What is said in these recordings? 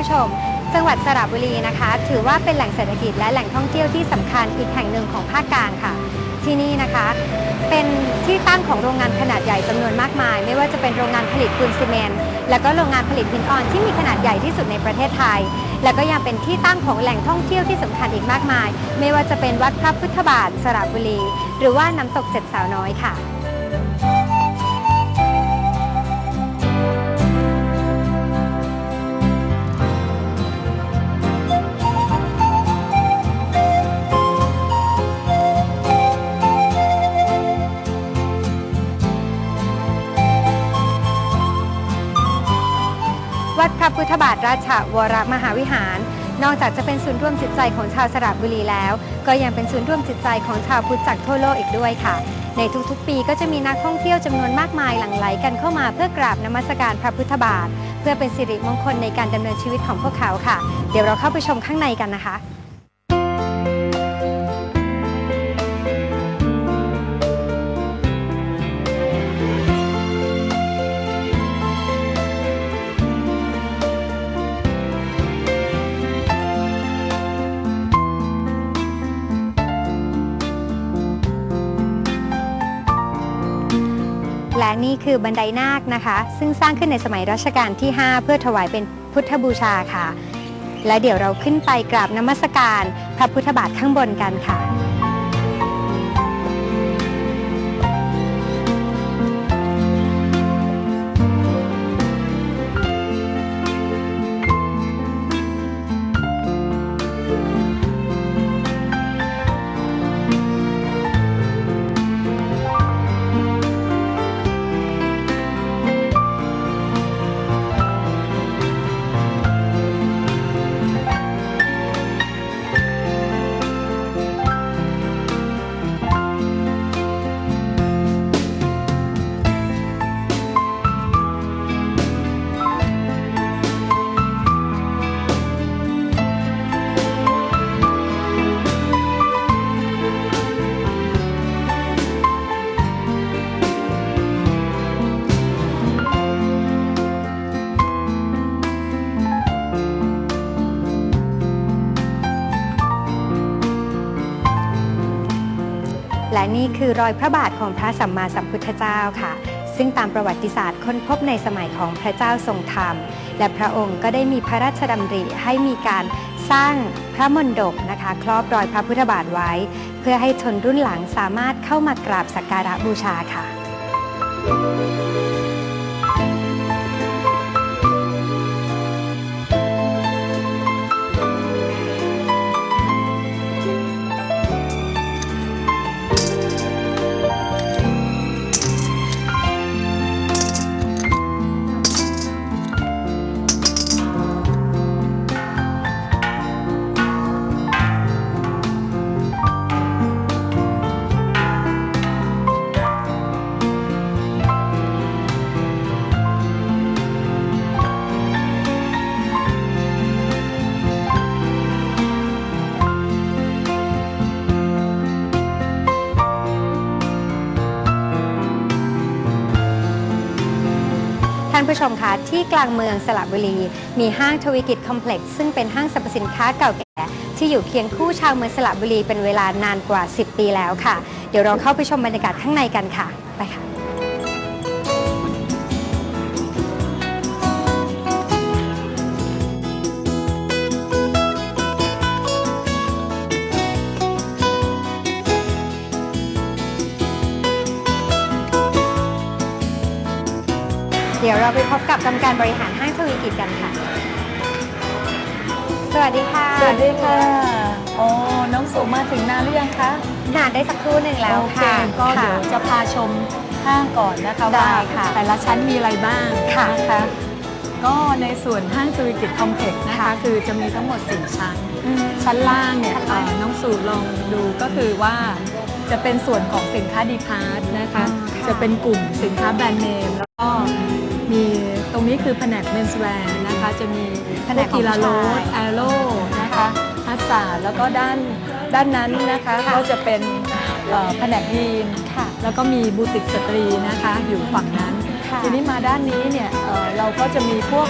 ผู้ชม จังหวัดสระบุรีนะคะ ถือว่าเป็นแหล่งเศรษฐกิจและแหล่งท่องเที่ยวที่สำคัญอีกแห่งหนึ่งของภาคกลางค่ะ ที่นี่นะคะ เป็นที่ตั้งของโรงงานขนาดใหญ่จำนวนมากมาย ไม่ว่าจะเป็นโรงงานผลิตปูนซีเมนต์แล้วก็โรงงานผลิตหินอ่อนที่มีขนาดใหญ่ที่สุดในประเทศไทย แล้วก็ยังเป็นที่ตั้งของแหล่งท่องเที่ยวที่สำคัญอีกมากมาย ไม่ว่าจะเป็นวัดพระพุทธบาทสระบุรี หรือว่าน้ำตกเจ็ดสาวน้อยค่ะ พุทธบาทราชวรมหาวิหาร นอกจากจะเป็นศูนย์ร่วมจิตใจของชาวสระบุรีแล้ว ก็ยังเป็นศูนย์ร่วมจิตใจของชาวพุทธจากทั่วโลกอีกด้วยค่ะ ในทุกๆปีก็จะมีนักท่องเที่ยวจำนวนมากมายหลั่งไหลกันเข้ามาเพื่อกราบนมัสการพระพุทธบาท เพื่อเป็นสิริมงคลในการดำเนินชีวิตของพวกเขาค่ะ เดี๋ยวเราเข้าไปชมข้างในกันนะคะ คือบันไดนาคนะคะ ซึ่งสร้างขึ้นในสมัยรัชกาลที่ 5 เพื่อถวายเป็นพุทธบูชาค่ะ และเดี๋ยวเราขึ้นไปกราบนมัสการ พระพุทธบาทข้างบนกันค่ะ คือรอยพระบาทของพระสัมมาสัมพุทธเจ้าค่ะ ซึ่งตามประวัติศาสตร์ค้นพบในสมัยของพระเจ้าทรงธรรม และพระองค์ก็ได้มีพระราชดำริให้มีการสร้างพระมณฑปนะคะครอบรอยพระพุทธบาทไว้ เพื่อให้ชนรุ่นหลังสามารถเข้ามากราบสักการะบูชาค่ะ ผู้ชมคะที่กลางเมืองสระบุรี มีห้างทวีกิจคอมเพล็กซ์ซึ่งเป็นห้างสรรพสินค้าเก่าแก่ที่อยู่เคียงคู่ชาวเมืองสระบุรีเป็นเวลานานกว่า 10 ปีแล้วค่ะ เดี๋ยวเราเข้าไปชมบรรยากาศข้างในกันค่ะ ไปค่ะ เดี๋ยวเราไปพบกับกรรมการบริหารห้างทวีกิจกันค่ะ สวัสดีค่ะสวัสดีค่ะ โอ้ น้องสุมาถึงนานหรือยังคะ นานได้สักครู่หนึ่งแล้วโอเคค่ะก็เดี๋ยวจะพาชมห้างก่อนนะคะได้ว่าค่ะ แต่ละชั้นมีอะไรบ้างค่ะนะคะ ก็ในส่วนห้างธุรกิจคอมเพล็กซ์นะคะค่ะคือจะมีทั้งหมด 4 ชั้น อืม ชั้นล่างเนี่ยชั้นล่างเอ่อน้องสูลองดูก็คือว่าจะเป็นส่วนของสินค้าดีพาร์ตนะคะอ๋อค่ะ จะเป็นกลุ่มสินค้าแบรนด์เนมแล้วก็ มีตรงนี้คือแผนกเมนส์แวร์นะคะ จะมีแผนกของทีลาโรผู้สชายแอโร่นะคะฮัสซาแล้วก็ด้านด้านนั้นนะคะค่ะก็จะเป็นเอ่อแผนกยีนค่ะแล้วก็มีบูติกสตรีนะคะอยู่ฝั่งนั้นค่ะทีนี้มาด้านนี้เนี่ยเอ่อเราก็จะมีพวก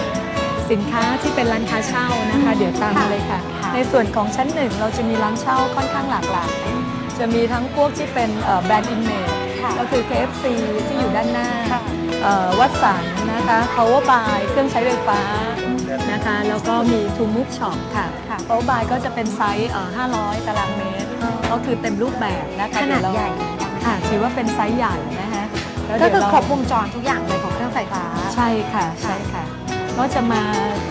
สินค้าที่เป็นร้านค้าเช่านะคะ เดี๋ยวตามมาเลยค่ะค่ะ ในส่วนของชั้นหนึ่งเราจะมีร้านเช่าค่อนข้างหลากหลายจะมีทั้งพวกที่เป็นเอ่อแบรนด์อินเมจค่ะก็คือ KFC ที่อยู่ด้านหน้าค่ะเอ่อ วัดสันนะคะ Power Buy เครื่องใช้ไฟฟ้านะคะ แล้วก็มี To Move Shop ค่ะค่ะ Power Buy ก็จะเป็นไซส์เอ่อ500 ตารางเมตร ก็คือเต็มรูปแบบนะคะขนาดเยวเรใหญ่ค่ะถือว่าเป็นไซส์ใหญ่นะคะแล้วก็เดี๋ยวคือเาครบวงจรทุกอย่างเลยของเครื่องไฟฟ้า ใช่ค่ะใช่ค่ะก็จะมา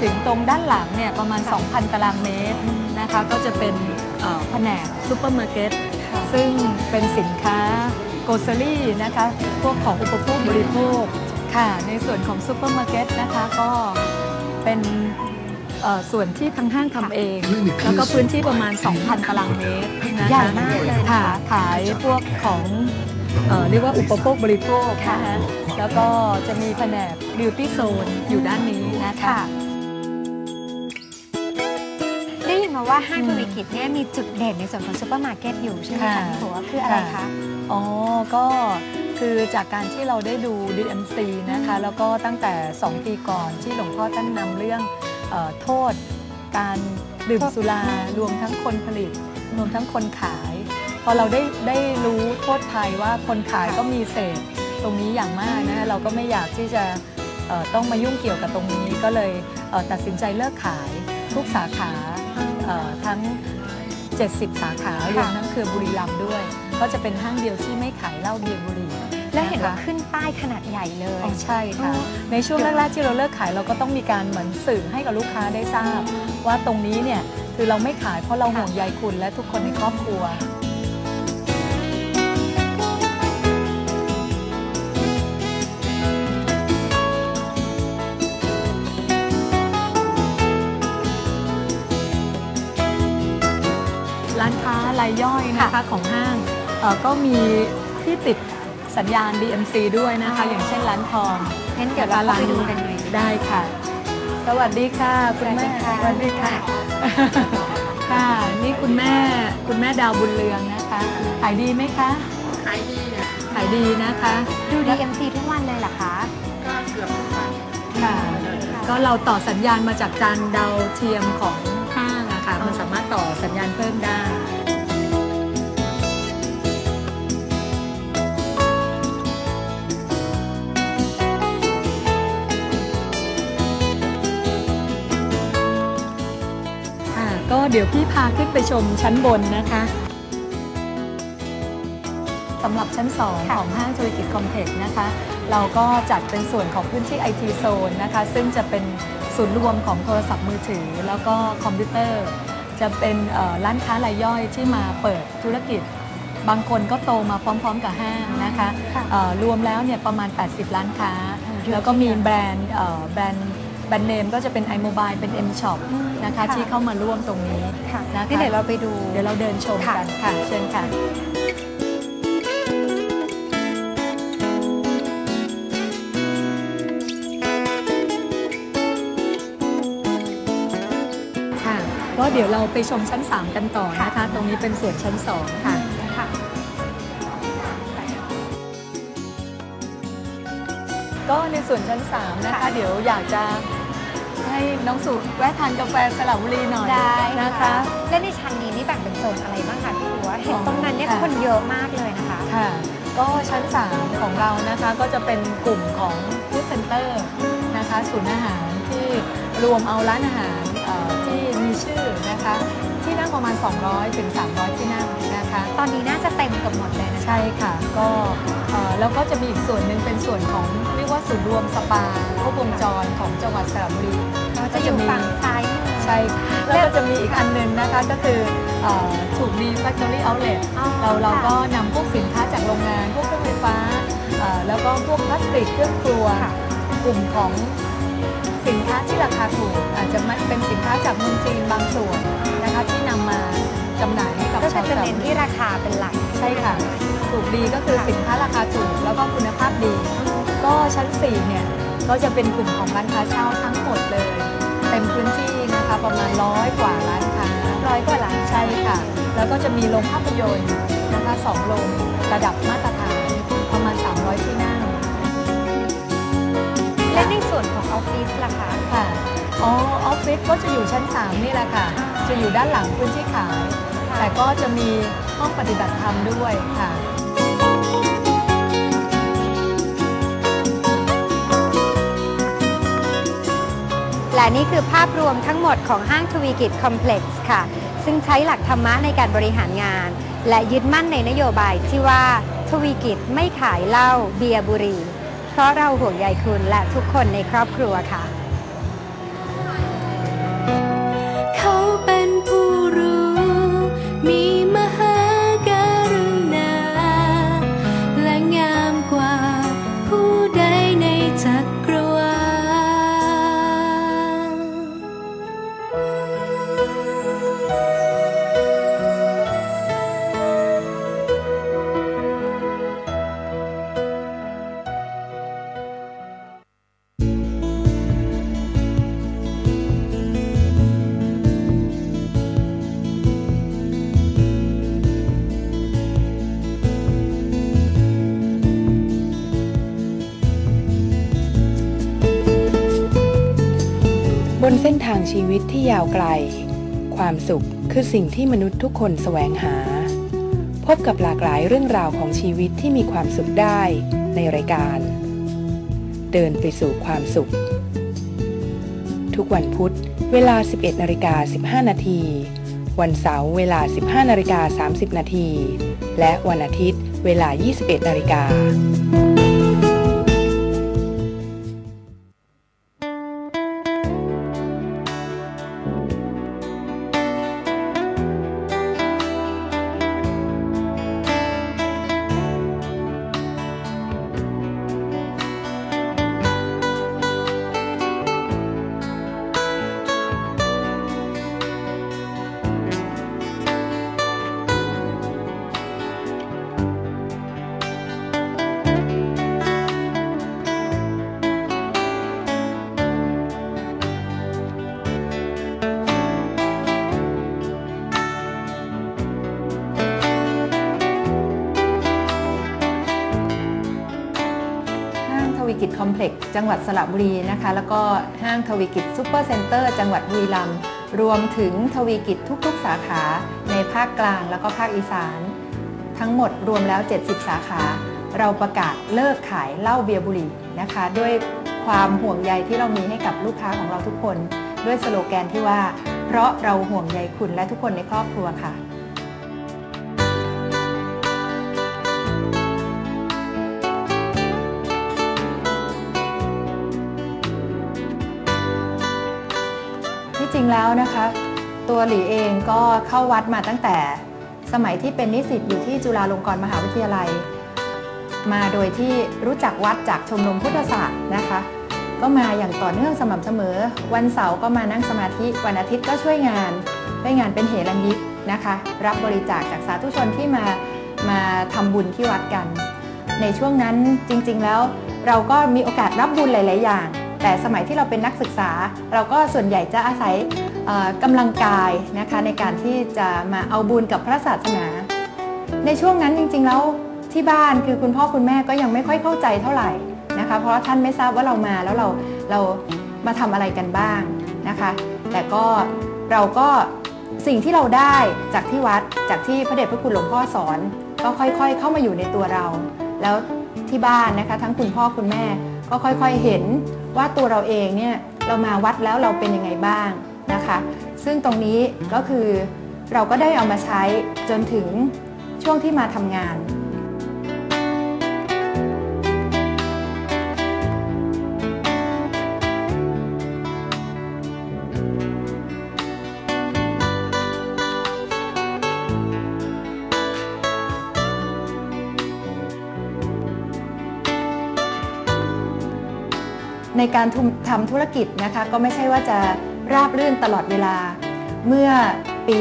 ถึงตรงด้านหลังเนี่ยประมาณค่ะ2,000 ตารางเมตรนะคะ ก็จะเป็นเอ่อแผนกซูเปอร์มาร์เก็ตค่ะซึ่งเป็นสินค้า โกลเซอรี่นะคะพวกของอุปโภคบริโภคค่ะในส่วนของซูเปอร์มาร์เก็ตนะคะก็เป็นเอ่อส่วนที่ทางห้างทำเอง แล้วก็พื้นที่ประมาณ 2,000 ตารางเมตรนะคะใหญ่มากเลยนะคะค่ะขายพวกของเอ่อเรียกว่าอุปโภคบริโภคค่ะนะคะแล้วก็จะมีแผนก beauty zone อยู่ด้านนี้นะคะค่ะได้ยินมาว่าห้างอืมทวีกิจเนี่ยมีจุดเด่นในส่วนของซูเปอร์มาร์เก็ตอยู่ใช่ไหมคะค่ะพี่หัวคืออะไรคะค่ะ อ๋อ ก็คือจากการที่เราได้ดู DMC นะคะ แล้วก็ตั้งแต่ 2 ปีก่อนที่หลวงพ่อท่านนำเรื่องเออโทษ การดื่มสุรารวมทั้งคนผลิต รวมทั้งคนขาย พอเราได้ได้รู้โทษภัยว่าคนขายก็มีเศษตรงนี้อย่างมากนะคะเราก็ไม่อยากที่จะเอ่อต้องมายุ่งเกี่ยวกับตรงนี้ก็เลยเอ่อตัดสินใจเลิกขายทุกสาขาเอ่อทั้ง 70 สาขารวมทั้งเครือบุรีรัมย์ด้วย ก็จะเป็นห้างเดียวที่ไม่ขายเหล้าเบียร์บุหรี่และเห็นว่าะคะขึ้นป้ายขนาดใหญ่เลยอ๋อใช่ค่ะอ๋อในช่วงแรกๆที่เราเลิกขายเราก็ต้องมีการเหมือนสื่อให้กับลูกค้าได้ทราบ ว่าตรงนี้เนี่ยคือเราไม่ขายเพราะเราห่วงใยคุณและทุกคนในครอบครัว ร้านค้ารายย่อยนะคะของห้างเอ่อก็มีที่ติดสัญญาณ DMC ด้วยนะคะ อย่างเช่นร้านทองงั้นเดี๋ยวเราเข้าไปดูกันหน่อยได้ค่ะ สวัสดีค่ะ คุณแม่สวัสดีค่ะ ค่ะ นี่คุณแม่คุณแม่ดาวบุญเรืองนะคะ ขายดีไหมคะ ขายดีเนี่ยขายดีนะคะ ดู DMC ทุกวันเลยเหรอคะก็เกือบทุกวันค่ะค่ะ ก็เราต่อสัญญาณมาจากจานดาวเทียมของห้างอะค่ะ มันสามารถต่อสัญญาณเพิ่มได้ เดี๋ยวพี่พาขึ้นไปชมชั้นบนนะคะสำหรับชั้น2ค่ะของห้างธุรกิจคอมเพล็กซ์นะคะ เราก็จัดเป็นส่วนของพื้นที่ IT Zone นะคะ ซึ่งจะเป็นศูนย์รวมของโทรศัพท์มือถือ แล้วก็คอมพิวเตอร์ จะเป็นเอ่อร้านค้ารายย่อยที่มาเปิดธุรกิจ บางคนก็โตมาพร้อมๆกับห้างนะคะค่ะเอ่อรวมแล้วเนี่ยประมาณ 80ร้านค้าอืมเยอะแล้วก็มีทีเดียวแบรนด์เอ่อแบรนด์ แบรนด์เนมก็จะเป็น iMobile เป็น M Shop อืมนะคะค่ะที่เข้ามาร่วมตรงนี้ค่ะนะคะนี่เดี๋ยวเราไปดู เดี๋ยวเราเดินชมค่ะกันค่ะเชิญค่ะค่ะก็เดี๋ยวเราไปชมชั้น 3 กันต่อนะคะ ตรงนี้เป็นส่วนชั้น 2 ค่ะค่ะก็ในส่วนชั้น 3 นะคะค่ะเดี๋ยวอยากจะ ให้น้องสุแวะทานกาแฟสระบุรีหน่อยได้นะคะ และในชั้นนี้นี่แบ่งเป็นโซนอะไรบ้างคะพี่หัวเห็นอ๋อตรงนั้นเนี่ยค่ะคนเยอะมากเลยนะคะค่ะ ก็ชั้น 3 ของเรานะคะก็จะเป็นกลุ่มของฟู้ดเซ็นเตอร์นะคะศูนย์อาหารที่รวมเอาร้านอาหารเอ่อที่มีชื่อนะคะ ที่นั่งประมาณ 200ถึง300 ที่นั่งนะคะ ตอนนี้น่าจะเต็มเกับหมดเลยนะคะ ใช่ค่ะ ก็เอ่อแล้วก็จะมีอีกส่วนหนึ่งเป็นส่วนของเรียกว่าศูนย์รวมสปาครบวงจรของจังหวัดสระบุรีก็จะอยู่ฝั่งซ้ายมือ ใช่ค่ะแล้วก็จะมีอีกอันหนึ่งนะคะก็คือเอ่อถูกดี Factory Outlet อ๋อเราเราก็ค่ะนำพวกสินค้าจากโรงงาน พวกเครื่องไฟฟ้าเอ่อแล้วก็พวกพลาสติกเครื่องครัว ค่ะ กลุ่มของสินค้าที่ราคาถูกอาจจะเป็นสินค้า น้นบุรีที่ราคาเป็นหลัก ใช่ค่ะ ถูกดีก็คือค่ะสินค้าราคาถูกแล้วก็คุณภาพดี ก็ชั้น 4 เนี่ย ก็จะเป็นกลุ่มของร้านค้าเช่าทั้งหมดเลย เต็มพื้นที่นะคะประมาณร้อยกว่าร้านค้าร้อยกว่าล้านใช่ค่ะ แล้วก็จะมีโรงภาพยนตร์นะคะสองโรงระดับมาตรฐานประมาณ 300 ที่นั่ง และในส่วนของออฟฟิศล่ะคะค่ะอ๋อออฟฟิศก็จะอยู่ชั้น 3 นี่แหละค่ะ จะอยู่ด้านหลังพื้นที่ขาย แต่ก็จะมีห้องปฏิบัติธรรมด้วยค่ะและนี่คือภาพรวมทั้งหมดของห้างทวีกิจคอมเพล็กซ์ค่ะ ซึ่งใช้หลักธรรมะในการบริหารงาน และยึดมั่นในนโยบายที่ว่าทวีกิจไม่ขายเหล้าเบียร์บุหรี่ เพราะเราห่วงใยคุณและทุกคนในครอบครัวค่ะ เขาเป็นผู้รู้ ทางชีวิตที่ยาวไกล ความสุขคือสิ่งที่มนุษย์ทุกคนแสวงหา พบกับหลากหลายเรื่องราวของชีวิตที่มีความสุขได้ในรายการ เดินไปสู่ความสุข ทุกวันพุธเวลา 11นาฬิกา15 นาที วันเสาร์เวลา 15นาฬิกา30 นาที และวันอาทิตย์เวลา 21นาฬิกา จังหวัดสระบุรีนะคะ แล้วก็ห้างทวีกิจซูเปอร์เซ็นเตอร์จังหวัดบุรีรัมย์รวมถึงทวีกิจทุกๆ สาขาในภาคกลางแล้วก็ภาคอีสาน ทั้งหมดรวมแล้ว 70 สาขา เราประกาศเลิกขายเหล้าเบียร์บุหรี่นะคะ ด้วยความห่วงใยที่เรามีให้กับลูกค้าของเราทุกคน ด้วยสโลแกนที่ว่า เพราะเราห่วงใยคุณและทุกคนในครอบครัวค่ะ แล้วนะคะ ตัวหลีเองก็เข้าวัดมาตั้งแต่สมัยที่เป็นนิสิตอยู่ที่จุฬาลงกรณ์มหาวิทยาลัย มาโดยที่รู้จักวัดจากชมรมพุทธศาสตร์นะคะ ก็มาอย่างต่อเนื่องสม่ำเสมอ วันเสาร์ก็มานั่งสมาธิวันอาทิตย์ก็ช่วยงานช่วยงานเป็นเหรัญยิกนะคะ รับบริจาคจากสาธุชนที่มามาทำบุญที่วัดกัน ในช่วงนั้นจริงๆแล้วเราก็มีโอกาสรับบุญหลาย ๆ อย่าง แต่สมัยที่เราเป็นนักศึกษา เราก็ส่วนใหญ่จะอาศัยเอ่อกำลังกายนะคะในการที่จะมาเอาบุญกับพระศาสนา ในช่วงนั้นจริงๆแล้วที่บ้านคือคุณพ่อคุณแม่ก็ยังไม่ค่อยเข้าใจเท่าไหร่นะคะ เพราะท่านไม่ทราบว่าเรามาแล้วเราเรามาทำอะไรกันบ้างนะคะ แต่ก็เราก็สิ่งที่เราได้จากที่วัดจากที่พระเดชพระคุณหลวงพ่อสอน ก็ค่อยๆ เข้ามาอยู่ในตัวเรา แล้วที่บ้านนะคะ ทั้งคุณพ่อคุณแม่ก็ค่อยๆเห็น ว่าตัวเราเองเนี่ยเรามาวัดแล้วเราเป็นยังไงบ้างนะคะ ซึ่งตรงนี้ก็คือเราก็ได้เอามาใช้จนถึงช่วงที่มาทำงาน ในการททำธุรกิจนะคะก็ไม่ใช่ว่าจะราบรื่นตลอดเวลา เมื่อปี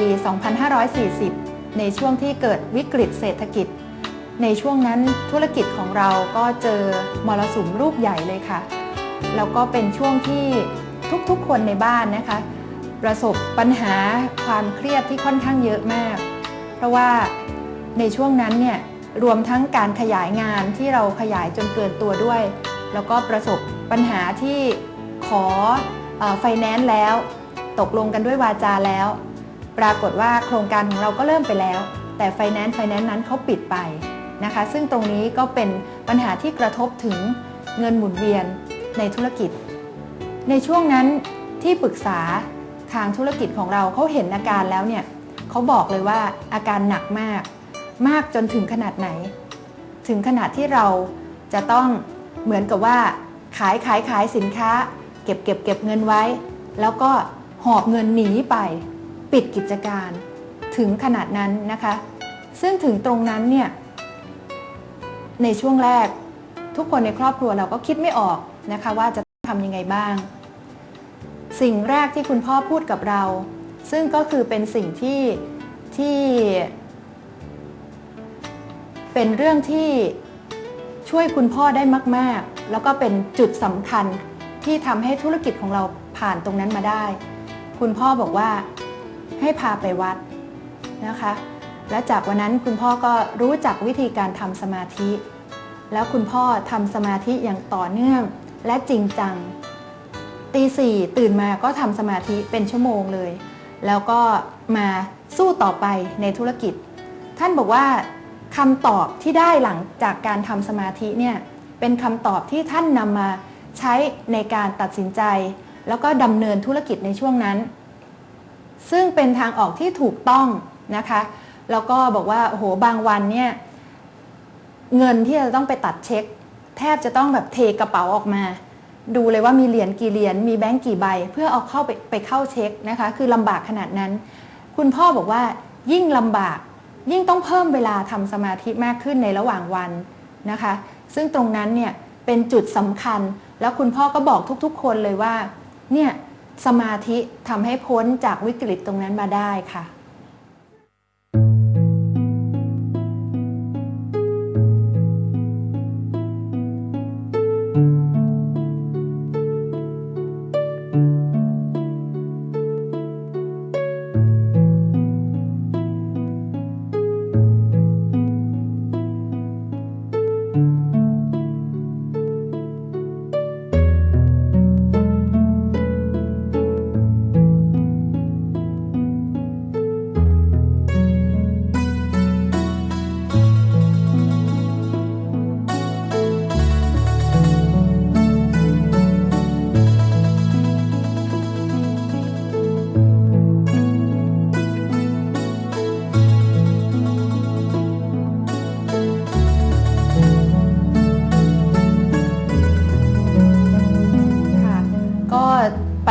2540 ในช่วงที่เกิดวิกฤตเศรษฐกิจ ในช่วงนั้นธุรกิจของเราก็เจอมรสุมลูกใหญ่เลยค่ะ แล้วก็เป็นช่วงที่ทุกๆคนในบ้านนะคะ ประสบปัญหาความเครียดที่ค่อนข้างเยอะมาก เพราะว่าในช่วงนั้นเนี่ยรวมทั้งการขยายงานที่เราขยายจนเกินตัวด้วย แล้วก็ประสบ ปัญหาที่ขอไฟแนนซ์แล้ว ตกลงกันด้วยวาจาแล้ว ปรากฏว่าโครงการของเราก็เริ่มไปแล้ว แต่ไฟแนนซ์ไฟแนนซ์นั้นเขาปิดไปนะคะ ซึ่งตรงนี้ก็เป็นปัญหาที่กระทบถึงเงินหมุนเวียนในธุรกิจ ในช่วงนั้นที่ปรึกษาทางธุรกิจของเราเขาเห็นอาการแล้วเนี่ยเขาบอกเลยว่าอาการหนักมาก มากจนถึงขนาดไหน ถึงขนาดที่เราจะต้องเหมือนกับว่า ขายขายขายสินค้า เก็บเก็บเก็บเงินไว้ แล้วก็หอบเงินหนีไป ปิดกิจการถึงขนาดนั้นนะคะ ซึ่งถึงตรงนั้นเนี่ยในช่วงแรกทุกคนในครอบครัวเราก็คิดไม่ออกนะคะว่าจะทำยังไงบ้าง สิ่งแรกที่คุณพ่อพูดกับเรา ซึ่งก็คือเป็นสิ่งที่ที่เป็นเรื่องที่ช่วยคุณพ่อได้มาก ๆ แล้วก็เป็นจุดสำคัญที่ทำให้ธุรกิจของเราผ่านตรงนั้นมาได้ คุณพ่อบอกว่าให้พาไปวัดนะคะ และจากวันนั้นคุณพ่อก็รู้จักวิธีการทำสมาธิ แล้วคุณพ่อทำสมาธิอย่างต่อเนื่องและจริงจัง ตีสี่ตื่นมาก็ทำสมาธิเป็นชั่วโมงเลย แล้วก็มาสู้ต่อไปในธุรกิจ ท่านบอกว่าคำตอบที่ได้หลังจากการทำสมาธิเนี่ย เป็นคำตอบที่ท่านนำมาใช้ในการตัดสินใจ แล้วก็ดำเนินธุรกิจในช่วงนั้น ซึ่งเป็นทางออกที่ถูกต้องนะคะ แล้วก็บอกว่าโอ้โหบางวันเนี่ยเงินที่จะต้องไปตัดเช็ค แทบจะต้องแบบเทกระเป๋าออกมา ดูเลยว่ามีเหรียญกี่เหรียญมีแบงก์กี่ใบ เพื่อเอาเข้าไปไปเข้าเช็คนะคะ คือลำบากขนาดนั้น คุณพ่อบอกว่ายิ่งลำบากยิ่งต้องเพิ่มเวลาทำสมาธิมากขึ้นในระหว่างวันนะคะ ซึ่งตรงนั้นเนี่ยเป็นจุดสำคัญ แล้วคุณพ่อก็บอกทุกๆ คนเลยว่า เนี่ยสมาธิทำให้พ้นจากวิกฤตตรงนั้นมาได้ค่ะค่ะ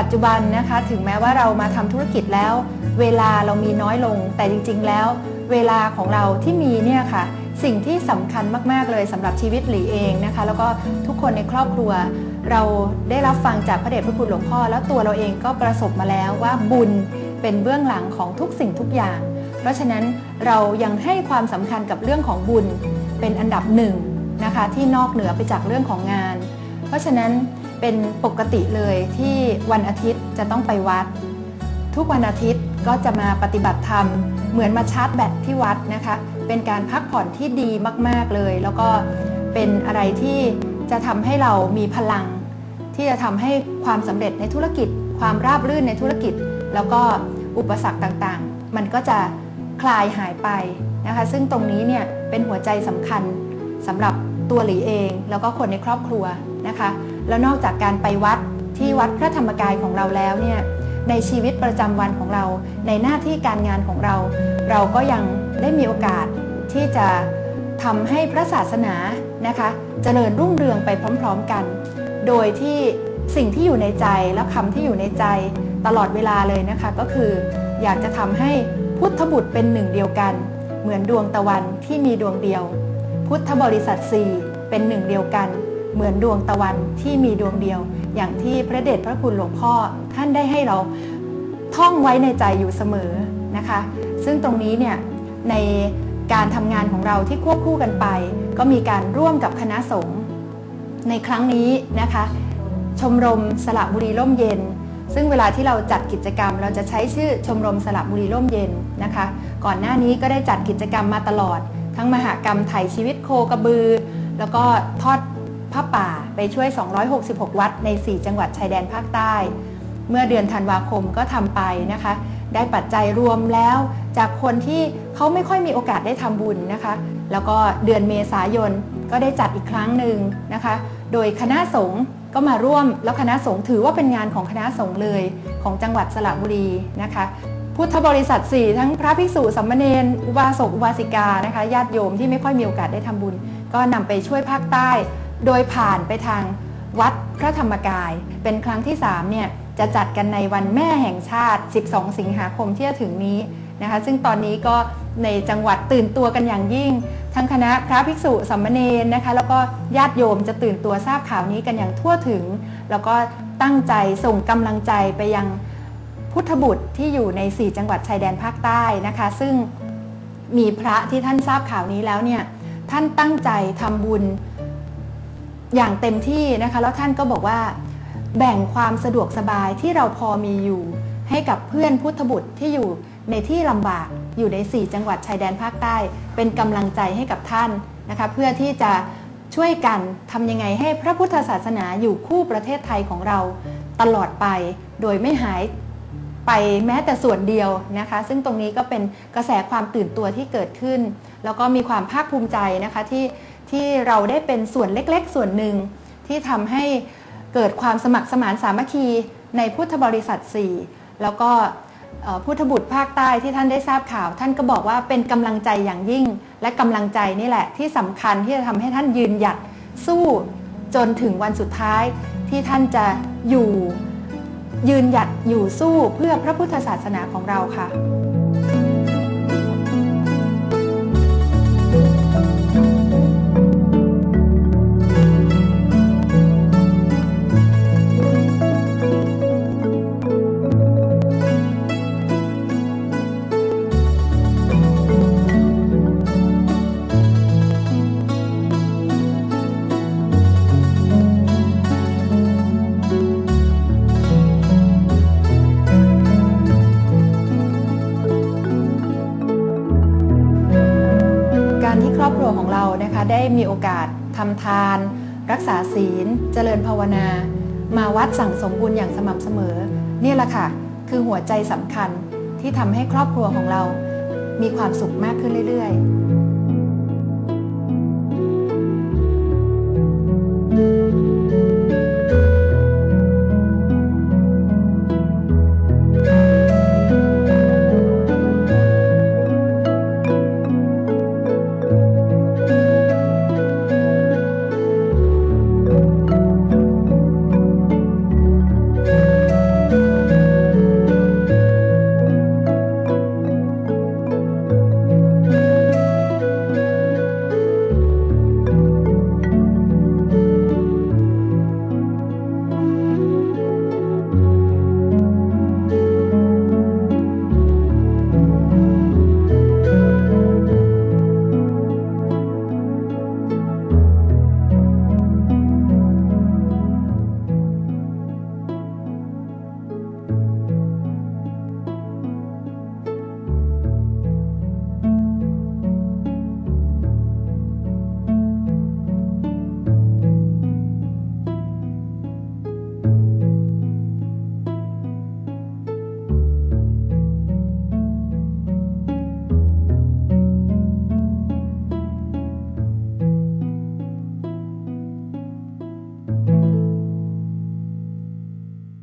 จจุบันนะคะถึงแม้ว่าเรามาทำธุรกิจแล้ว เวลาเรามีน้อยลง แต่จริง ๆ แล้ว เวลาของเราที่มีเนี่ยค่ะ สิ่งที่สำคัญมาก ๆ เลยสำหรับชีวิตหลีเองนะคะ แล้วก็ทุกคนในครอบครัว เราได้รับฟังจากพระเดชพระคุณหลวงพ่อ แล้วตัวเราเองก็ประสบมาแล้วว่าบุญเป็นเบื้องหลังของทุกสิ่งทุกอย่าง เพราะฉะนั้นเรายังให้ความสำคัญกับเรื่องของบุญเป็นอันดับหนึ่งนะคะที่นอกเหนือไปจากเรื่องของงาน เพราะฉะนั้น เป็นปกติเลยที่วันอาทิตย์จะต้องไปวัด ทุกวันอาทิตย์ก็จะมาปฏิบัติธรรม เหมือนมาชาร์จแบตที่วัดนะคะ เป็นการพักผ่อนที่ดีมาก ๆเลย แล้วก็เป็นอะไรที่จะทำให้เรามีพลัง ที่จะทำให้ความสำเร็จในธุรกิจ ความราบรื่นในธุรกิจ แล้วก็อุปสรรคต่างๆ มันก็จะคลายหายไปนะคะ ซึ่งตรงนี้เนี่ยเป็นหัวใจสำคัญสำหรับตัวหลีเอง แล้วก็คนในครอบครัวนะคะ แล้วนอกจากการไปวัดที่วัดพระธรรมกายของเราแล้วเนี่ยในชีวิตประจำวันของเรา ในหน้าที่การงานของเรา เราก็ยังได้มีโอกาสที่จะทำให้พระศาสนานะคะเจริญรุ่งเรืองไปพร้อมๆกัน โดยที่สิ่งที่อยู่ในใจและคำที่อยู่ในใจตลอดเวลาเลยนะคะก็คือ อยากจะทำให้พุทธบุตรเป็นหนึ่งเดียวกัน เหมือนดวงตะวันที่มีดวงเดียว พุทธบริษัทสี่เป็นหนึ่งเดียวกัน เหมือนดวงตะวันที่มีดวงเดียว อย่างที่พระเดชพระคุณหลวงพ่อท่านได้ให้เราท่องไว้ในใจอยู่เสมอนะคะ ซึ่งตรงนี้เนี่ยในการทำงานของเราที่ควบคู่กันไป ก็มีการร่วมกับคณะสงฆ์ในครั้งนี้นะคะ ชมรมสระบุรีร่มเย็น ซึ่งเวลาที่เราจัดกิจกรรม เราจะใช้ชื่อชมรมสระบุรีร่มเย็นนะคะ ก่อนหน้านี้ก็ได้จัดกิจกรรมมาตลอด ทั้งมหากรรมไถ่ชีวิตโคกระบือ แล้วก็ทอด ผ้าป่าไปช่วย 266 วัดใน 4 จังหวัดชายแดนภาคใต้ เมื่อเดือนธันวาคมก็ทำไปนะคะ ได้ปัจจัยรวมแล้วจากคนที่เขาไม่ค่อยมีโอกาสได้ทำบุญนะคะ แล้วก็เดือนเมษายนก็ได้จัดอีกครั้งหนึ่งนะคะ โดยคณะสงฆ์ก็มาร่วมแล้วคณะสงฆ์ถือว่าเป็นงานของคณะสงฆ์เลยของจังหวัดสระบุรีนะคะพุทธบริษัทสี่ทั้งพระภิกษุสามเณรอุบาสกอุบาสิกานะคะญาติโยมที่ไม่ค่อยมีโอกาสได้ทำบุญ ก็นำไปช่วยภาคใต้ โดยผ่านไปทางวัดพระธรรมกาย เป็นครั้งที่3เนี่ยจะจัดกันในวันแม่แห่งชาติ 12 สิงหาคมที่จะถึงนี้นะคะ ซึ่งตอนนี้ก็ในจังหวัดตื่นตัวกันอย่างยิ่ง ทั้งคณะพระภิกษุสามเณรนะคะ แล้วก็ญาติโยมจะตื่นตัวทราบข่าวนี้กันอย่างทั่วถึง แล้วก็ตั้งใจส่งกำลังใจไปยังพุทธบุตรที่อยู่ใน 4 จังหวัดชายแดนภาคใต้นะคะ ซึ่งมีพระที่ท่านทราบข่าวนี้แล้วเนี่ยท่านตั้งใจทำบุญ อย่างเต็มที่นะคะ แล้วท่านก็บอกว่าแบ่งความสะดวกสบายที่เราพอมีอยู่ ให้กับเพื่อนพุทธบุตรที่อยู่ในที่ลำบากอยู่ใน 4 จังหวัดชายแดนภาคใต้ เป็นกำลังใจให้กับท่านนะคะเพื่อที่จะช่วยกันทำยังไงให้พระพุทธศาสนาอยู่คู่ประเทศไทยของเราตลอดไป โดยไม่หายไปแม้แต่ส่วนเดียวนะคะ ซึ่งตรงนี้ก็เป็นกระแสความตื่นตัวที่เกิดขึ้น แล้วก็มีความภาคภูมิใจนะคะที่ ที่เราได้เป็นส่วนเล็กๆ ส่วนหนึ่ง ที่ทำให้เกิดความสมัครสมานสามัคคีในพุทธบริษัท 4 แล้วก็พุทธบุตรภาคใต้ที่ท่านได้ทราบข่าว ท่านก็บอกว่าเป็นกำลังใจอย่างยิ่ง และกำลังใจนี่แหละ ที่สำคัญที่จะทำให้ท่านยืนหยัดสู้จนถึงวันสุดท้ายที่ท่านจะอยู่ยืนหยัดอยู่สู้เพื่อพระพุทธศาสนาของเราค่ะ อกาทำทาน รักษาศีล เจริญภาวนา มาวัดสั่งสมบุญอย่างสม่ำเสมอ นี่แหละค่ะ คือหัวใจสำคัญที่ทำให้ครอบครัวของเรา มีความสุขมากขึ้นเรื่อย ๆ